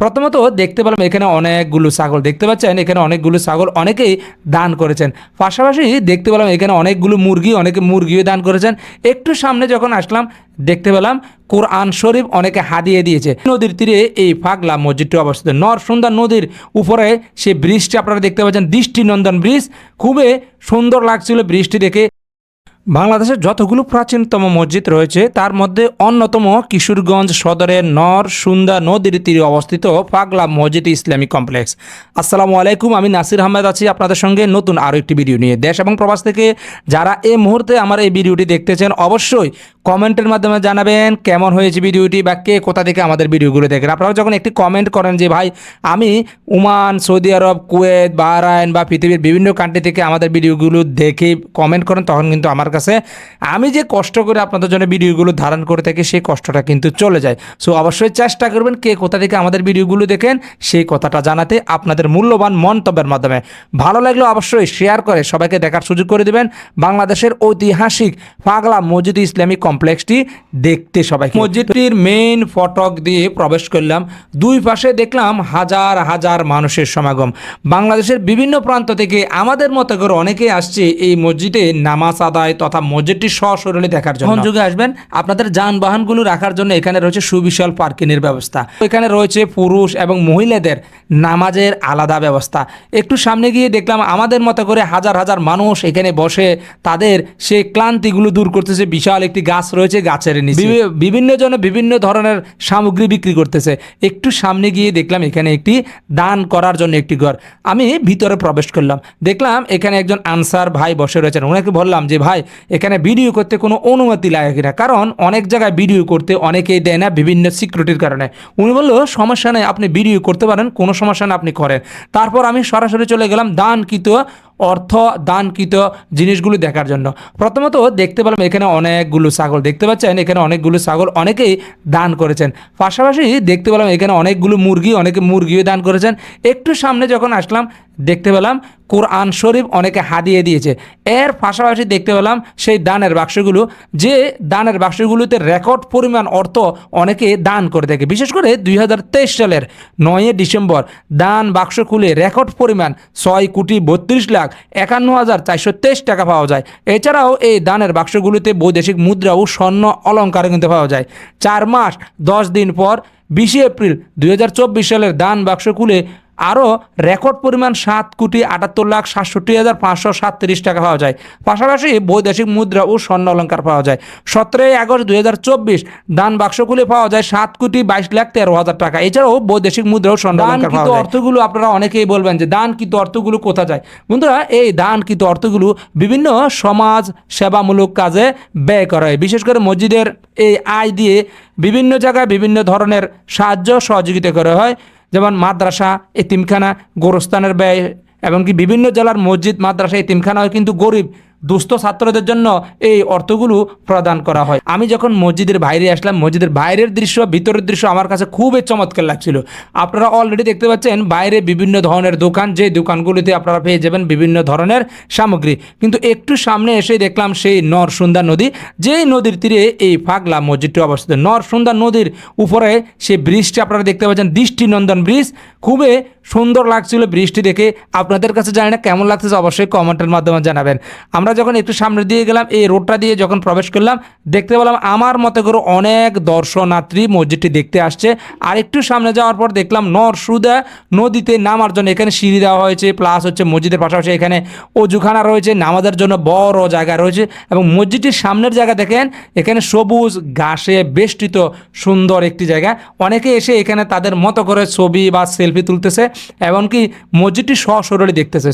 প্রথমত দেখতে পেলাম এখানে অনেকগুলো ছাগল। দেখতে পাচ্ছেন, এখানে অনেকগুলো ছাগল অনেকেই দান করেছেন। পাশাপাশি দেখতে পেলাম এখানে অনেকগুলো মুরগি, অনেকে মুরগিও দান করেছেন। একটু সামনে যখন আসলাম, দেখতে পেলাম কোরআন শরীফ অনেকে হাদিয়ে দিয়েছে। নদীর তীরে এই ফাগলা মসজিদটি অবস্থিত। নরসুন্দর নদীর উপরে সেই ব্রিজটি আপনারা দেখতে পাচ্ছেন, দৃষ্টিনন্দন ব্রিজ। খুবই সুন্দর লাগছিল ব্রিজটি দেখে। বাংলাদেশের যতগুলো প্রাচীনতম মসজিদ রয়েছে, তার মধ্যে অন্যতম কিশোরগঞ্জ সদরের নর সুন্দা নদীর তীরে অবস্থিত পাগলা মসজিদ ইসলামী কমপ্লেক্স। আসসালামু আলাইকুম, আমি নাসির আহমেদ আছি আপনাদের সঙ্গে নতুন আরও একটি ভিডিও নিয়ে। দেশ এবং প্রবাস থেকে যারা এই মুহূর্তে আমার এই ভিডিওটি দেখতেছেন, অবশ্যই কমেন্টের মাধ্যমে জানাবেন কেমন হয়েছে ভিডিওটি বা কে কোথা থেকে আমাদের ভিডিওগুলো দেখেন। আপনারা যখন একটি কমেন্ট করেন যে, ভাই, আমি Oman, Saudi Arab, Kuwait, Bahrain বা পৃথিবীর বিভিন্ন কান্ট্রি থেকে আমাদের ভিডিওগুলো দেখে কমেন্ট করেন, তখন কিন্তু আমার কাছে। আমি যে কষ্ট করে আপনাদের জন্য ভিডিওগুলো ধারণ করে থাকি, সেই কষ্টটা কিন্তু চলে যায়। সো অবশ্যই চেষ্টা করবেন কে কোথা থেকে আমাদের ভিডিওগুলো দেখেন, সেই কথাটা জানাতে আপনাদের মূল্যবান মন্তব্যের মাধ্যমে। ভালো লাগলে অবশ্যই শেয়ার করে সবাইকে দেখার সুযোগ করে দিবেন। বাংলাদেশের ঐতিহাসিক পাগলা মসজিদ ইসলামিক কমপ্লেক্সটি দেখতে সবাই মসজিদটির মেইন ফটক দিয়ে প্রবেশ করলাম। দুই পাশে দেখলাম হাজার হাজার মানুষের সমাগম। বাংলাদেশের বিভিন্ন প্রান্ত থেকে আমাদের মতো করে অনেকেই আসছে এই মসজিদে নামাজ আদায় তথা মসজিদটি সশরীরে দেখার জন্য। যুগে আসবেন? আপনাদের যানবাহনগুলো রাখার জন্য এখানে রয়েছে সুবিশাল পার্কিংয়ের ব্যবস্থা। এখানে রয়েছে পুরুষ এবং মহিলাদের নামাজের আলাদা ব্যবস্থা। একটু সামনে গিয়ে দেখলাম আমাদের মতো করে হাজার হাজার মানুষ এখানে বসে তাদের সেই ক্লান্তিগুলো দূর করতেছে। বিশাল একটি গাছ রয়েছে গাছের নিচে। বিভিন্ন জন বিভিন্ন ধরনের সামগ্রী বিক্রি করতেছে। একটু সামনে গিয়ে দেখলাম এখানে একটি দান করার জন্য একটি ঘর। আমি ভিতরে প্রবেশ করলাম। দেখলাম এখানে একজন আনসার ভাই বসে রয়েছেন। ওনাকে বললাম যে ভাই এখানে ভিডিও করতে কোনো অনুমতি লাগে কিনা? কারণ অনেক জায়গায় ভিডিও করতে অনেকেই দেয় না বিভিন্ন সিকিউরিটির কারণে। উনি বলল, সমস্যা নেই, আপনি ভিডিও করতে পারেন, কোনো সমস্যা না আপনি করেন। তারপর আমি সরাসরি চলে গেলাম, দানকৃত অর্থ দানকৃত জিনিসগুলো দেখার জন্য। প্রথমত দেখতে পেলাম এখানে অনেকগুলো ছাগল। দেখতে পাচ্ছেন এখানে অনেকগুলো ছাগল অনেকেই দান করেছেন। পাশাপাশি দেখতে পেলাম এখানে অনেকগুলো মুরগি, অনেকে মুরগিও দান করেছেন। একটু সামনে যখন আসলাম, দেখতে পেলাম কোরআন শরীফ অনেকে হাদিয়ে দিয়েছে। এর পাশাপাশি দেখতে পেলাম সেই দানের বাক্সগুলো, যে দানের বাক্সগুলোতে রেকর্ড পরিমাণ অর্থ অনেকে দান করে থাকে। বিশেষ করে দুই হাজার তেইশ সালের নয়ই ডিসেম্বর, দান বাক্স খুলে রেকর্ড পরিমাণ ছয় কোটি বত্রিশ লাখ একান্ন হাজার চারশো তেইশ টাকা পাওয়া যায়। এছাড়াও এই দানের বাক্সগুলিতে বৈদেশিক মুদ্রা ও স্বর্ণ অলঙ্কার কিন্তু পাওয়া যায়। চার মাস, দশ দিন পর বিশে এপ্রিল দুই হাজার চব্বিশ সালের দান বাক্স খুলে আরও রেকর্ড পরিমাণ সাত কোটি আটাত্তর লাখ সাতষট্টি হাজার পাঁচশো সাতত্রিশ টাকা পাওয়া যায়। পাশাপাশি বৈদেশিক মুদ্রা ও স্বর্ণ অলঙ্কার পাওয়া যায়। সতেরোই আগস্ট দুই হাজার চব্বিশ দান বাক্স খুলে পাওয়া যায় সাত কোটি বাইশ লাখ তেরো হাজার টাকা। এছাড়াও বৈদেশিক মুদ্রা ও স্বর্ণ অলঙ্কার পাওয়া যায়। অর্থগুলো আপনারা অনেকেই বলবেন যে দান কিন্তু অর্থগুলো কোথা যায়? বন্ধুরা এই দান কিন্তু অর্থগুলো বিভিন্ন সমাজ সেবামূলক কাজে ব্যয় করা হয়। বিশেষ করে মসজিদের এই আয় দিয়ে বিভিন্ন জায়গায় বিভিন্ন ধরনের সাহায্য সহযোগিতা করা হয়। যেমন মাদ্রাসা এতিমখানা গোরস্থানের ব্যয় এমনকি বিভিন্ন জেলার মসজিদ মাদ্রাসা এতিমখানাও কিন্তু গরিব। দুস্থ ছাত্রদের জন্য এই অর্থগুলো প্রদান করা হয়। আমি যখন মসজিদের বাইরে আসলাম, মসজিদের বাইরের দৃশ্য, ভিতরের দৃশ্য আমার কাছে খুবই চমৎকার লাগছিল। আপনারা অলরেডি দেখতে পাচ্ছেন, বাইরে বিভিন্ন ধরনের দোকান যে দোকানগুলিতে আপনারা পেয়ে যাবেন বিভিন্ন ধরনের সামগ্রী। কিন্তু একটু সামনে এসে দেখলাম সেই নরসুন্দা নদী, যেই নদীর তীরে এই ফাগলা মসজিদটি অবস্থিত। নরসুন্দা নদীর উপরে সেই ব্রিজটি আপনারা দেখতে পাচ্ছেন, দৃষ্টিনন্দন ব্রিজ খুবই সুন্দর লাগছিল বৃষ্টি দেখে। আপনাদের কাছে জানি না কেমন লাগতেছে, অবশ্যই কমেন্টের মাধ্যমে জানাবেন। আমরা যখন একটু সামনে দিয়ে গেলাম, এই রোডটা দিয়ে যখন প্রবেশ করলাম, দেখতে পেলাম আমার মতো করে অনেক দর্শনার্থী মসজিদটি দেখতে আসছে। আর একটু সামনে যাওয়ার পর দেখলাম নরসুদা নদীতে নামার জন্য এখানে সিঁড়ি দেওয়া হয়েছে, প্লাস হচ্ছে মসজিদের পাশাপাশি এখানে অজুখানা রয়েছে, নামাজের জন্য বড় জায়গা রয়েছে এবং মসজিদটির সামনের জায়গা দেখেন, এখানে সবুজ ঘাসে বেষ্টিত সুন্দর একটি জায়গা। অনেকে এসে এখানে তাদের মতো করে ছবি বা সেলফি তুলতেছে। এমনকি মসজিদটি সশরীরে দেখতেছে।